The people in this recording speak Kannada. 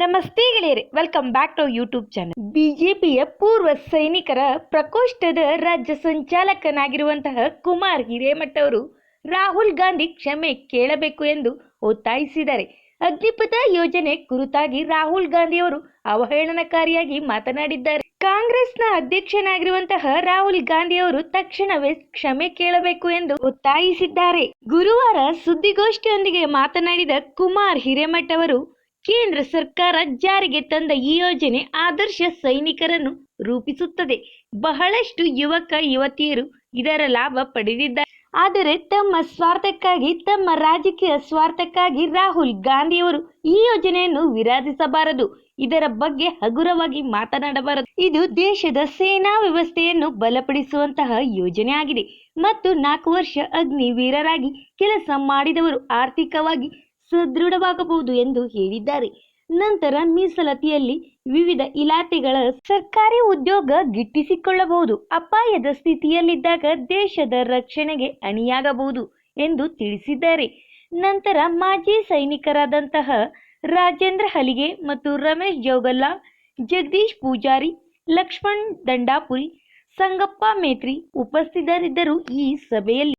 ನಮಸ್ತೆ ಗೆಳೆಯರೆ welcome back to YouTube channel ಬಿಜೆಪಿಯ ಪೂರ್ವ ಸೈನಿಕರ ಪ್ರಕೋಷ್ಠದ ರಾಜ್ಯ ಸಂಚಾಲಕನಾಗಿರುವಂತಹ ಕುಮಾರ್ ಹಿರೇಮಠ ಅವರು ರಾಹುಲ್ ಗಾಂಧಿ ಕ್ಷಮೆ ಕೇಳಬೇಕು ಎಂದು ಒತ್ತಾಯಿಸಿದ್ದಾರೆ. ಅಗ್ನಿಪಥ ಯೋಜನೆ ಕುರಿತಾಗಿ ರಾಹುಲ್ ಗಾಂಧಿ ಅವರು ಅವಹೇಳನಕಾರಿಯಾಗಿ ಮಾತನಾಡಿದ್ದಾರೆ. ಕಾಂಗ್ರೆಸ್ನ ಅಧ್ಯಕ್ಷನಾಗಿರುವಂತಹ ರಾಹುಲ್ ಗಾಂಧಿ ಅವರು ತಕ್ಷಣವೇ ಕ್ಷಮೆ ಕೇಳಬೇಕು ಎಂದು ಒತ್ತಾಯಿಸಿದ್ದಾರೆ. ಗುರುವಾರ ಸುದ್ದಿಗೋಷ್ಠಿಯೊಂದಿಗೆ ಮಾತನಾಡಿದ ಕುಮಾರ್ ಹಿರೇಮಠ ಅವರು ಕೇಂದ್ರ ಸರ್ಕಾರ ಜಾರಿಗೆ ತಂದ ಈ ಯೋಜನೆ ಆದರ್ಶ ಸೈನಿಕರನ್ನು ರೂಪಿಸುತ್ತದೆ. ಬಹಳಷ್ಟು ಯುವಕ, ಯುವತಿಯರು ಇದರ ಲಾಭ ಪಡೆದಿದ್ದಾರೆ. ಆದರೆ ತಮ್ಮ ಸ್ವಾರ್ಥಕ್ಕಾಗಿ, ತಮ್ಮ ರಾಜಕೀಯ ಸ್ವಾರ್ಥಕ್ಕಾಗಿ ರಾಹುಲ್ ಗಾಂಧಿಯವರು ಈ ಯೋಜನೆಯನ್ನು ವಿರೋಧಿಸಬಾರದು. ಇದರ ಬಗ್ಗೆ ಹಗುರವಾಗಿ ಮಾತನಾಡಬಾರದು. ಇದು ದೇಶದ ಸೇನಾ ವ್ಯವಸ್ಥೆಯನ್ನು ಬಲಪಡಿಸುವಂತಹ ಯೋಜನೆ ಆಗಿದೆ ಮತ್ತು ನಾಲ್ಕು ವರ್ಷ ಅಗ್ನಿವೀರರಾಗಿ ಕೆಲಸ ಮಾಡಿದವರು ಆರ್ಥಿಕವಾಗಿ ಸದೃಢವಾಗಬಹುದು ಎಂದು ಹೇಳಿದ್ದಾರೆ. ನಂತರ ಮೀಸಲಾತಿಯಲ್ಲಿ ವಿವಿಧ ಇಲಾಖೆಗಳ ಸರ್ಕಾರಿ ಉದ್ಯೋಗ ಗಿಟ್ಟಿಸಿಕೊಳ್ಳಬಹುದು. ಅಪಾಯದ ಸ್ಥಿತಿಯಲ್ಲಿದ್ದಾಗ ದೇಶದ ರಕ್ಷಣೆಗೆ ಅಣಿಯಾಗಬಹುದು ಎಂದು ತಿಳಿಸಿದ್ದಾರೆ. ನಂತರ ಮಾಜಿ ಸೈನಿಕರಾದಂತಹ ರಾಜೇಂದ್ರ ಹಲಿಗೆ ಮತ್ತು ರಮೇಶ್ ಜೋಗಲ್ಲಾ, ಜಗದೀಶ್ ಪೂಜಾರಿ, ಲಕ್ಷ್ಮಣ್ ದಂಡಾಪುರಿ, ಸಂಗಪ್ಪ ಮೇತ್ರಿ ಉಪಸ್ಥಿತರಿದ್ದರು ಈ ಸಭೆಯಲ್ಲಿ.